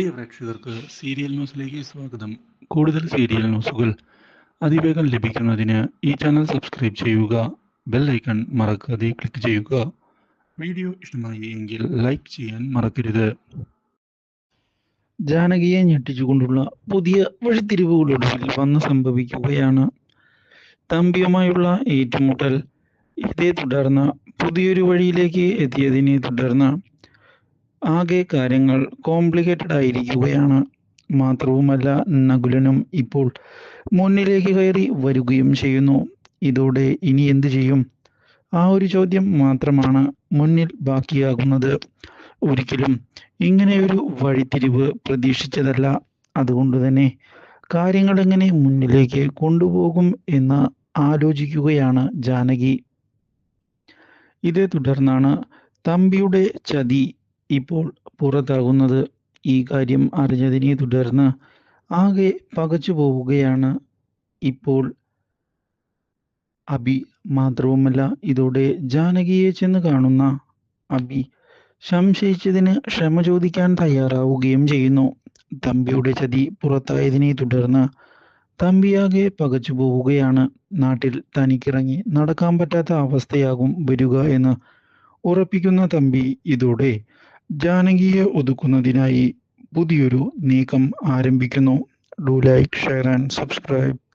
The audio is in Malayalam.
പ്രിയ പ്രേക്ഷകർക്ക് സീരിയൽ ന്യൂസിലേക്ക് സ്വാഗതം. കൂടുതൽ സീരിയൽ ന്യൂസുകൾ അതിവേഗം ലഭിക്കുന്നതിന് ഈ ചാനൽ സബ്സ്ക്രൈബ് ചെയ്യുക ബെൽ ഐക്കൺ മറക്കാതെ ക്ലിക്ക് ചെയ്യുക. വീഡിയോ ഇഷ്ടമായി എങ്കിൽ ലൈക്ക് ചെയ്യാൻ മറക്കരുത്. ജാനകിയെ ഞെട്ടിച്ചുകൊണ്ടുള്ള പുതിയ വഴിത്തിരിവുകളൊടുവിൽ വന്ന് സംഭവിക്കുകയാണ്. തമ്പിയുമായുള്ള ഏറ്റുമുട്ടൽ ഇതേ തുടർന്ന് പുതിയൊരു വഴിയിലേക്ക് എത്തിയതിനെ തുടർന്ന് ആകെ കാര്യങ്ങൾ കോംപ്ലിക്കേറ്റഡ് ആയിരിക്കുകയാണ്. മാത്രവുമല്ല നകുലനും ഇപ്പോൾ മുന്നിലേക്ക് കയറി വരികയും ചെയ്യുന്നു. ഇതോടെ ഇനി എന്തു ചെയ്യും? ആ ഒരു ചോദ്യം മാത്രമാണ് മുന്നിൽ ബാക്കിയാകുന്നത്. ഒരിക്കലും ഇങ്ങനെയൊരു വഴിത്തിരിവ് പ്രതീക്ഷിച്ചതല്ല. അതുകൊണ്ട് തന്നെ കാര്യങ്ങൾ എങ്ങനെ മുന്നിലേക്ക് കൊണ്ടുപോകും എന്ന് ആലോചിക്കുകയാണ് ജാനകി. ഇതേ തുടർന്നാണ് തമ്പിയുടെ ചതി ഇപ്പോൾ പുറത്താകുന്നത് ഈ കാര്യം അറിഞ്ഞതിനെ തുടർന്ന് ആകെ പകച്ചു പോവുകയാണ് ഇപ്പോൾ അബി. മാത്രവുമല്ല ഇതോടെ ജാനകിയെ ചെന്ന് കാണുന്ന അബി സംശയിച്ചതിന് ക്ഷമ ചോദിക്കാൻ തയ്യാറാവുകയും ചെയ്യുന്നു. തമ്പിയുടെ ചതി പുറത്തായതിനെ തുടർന്ന് തമ്പിയാകെ പകച്ചു പോവുകയാണ്. നാട്ടിൽ തനിക്കിറങ്ങി നടക്കാൻ പറ്റാത്ത അവസ്ഥയാകും വരിക എന്ന് ഉറപ്പിക്കുന്ന തമ്പി ഇതോടെ ജാനകിയെ ഒതുക്കുന്നതിനായി പുതിയൊരു നീക്കം ആരംഭിക്കുന്നു. Do like share and subscribe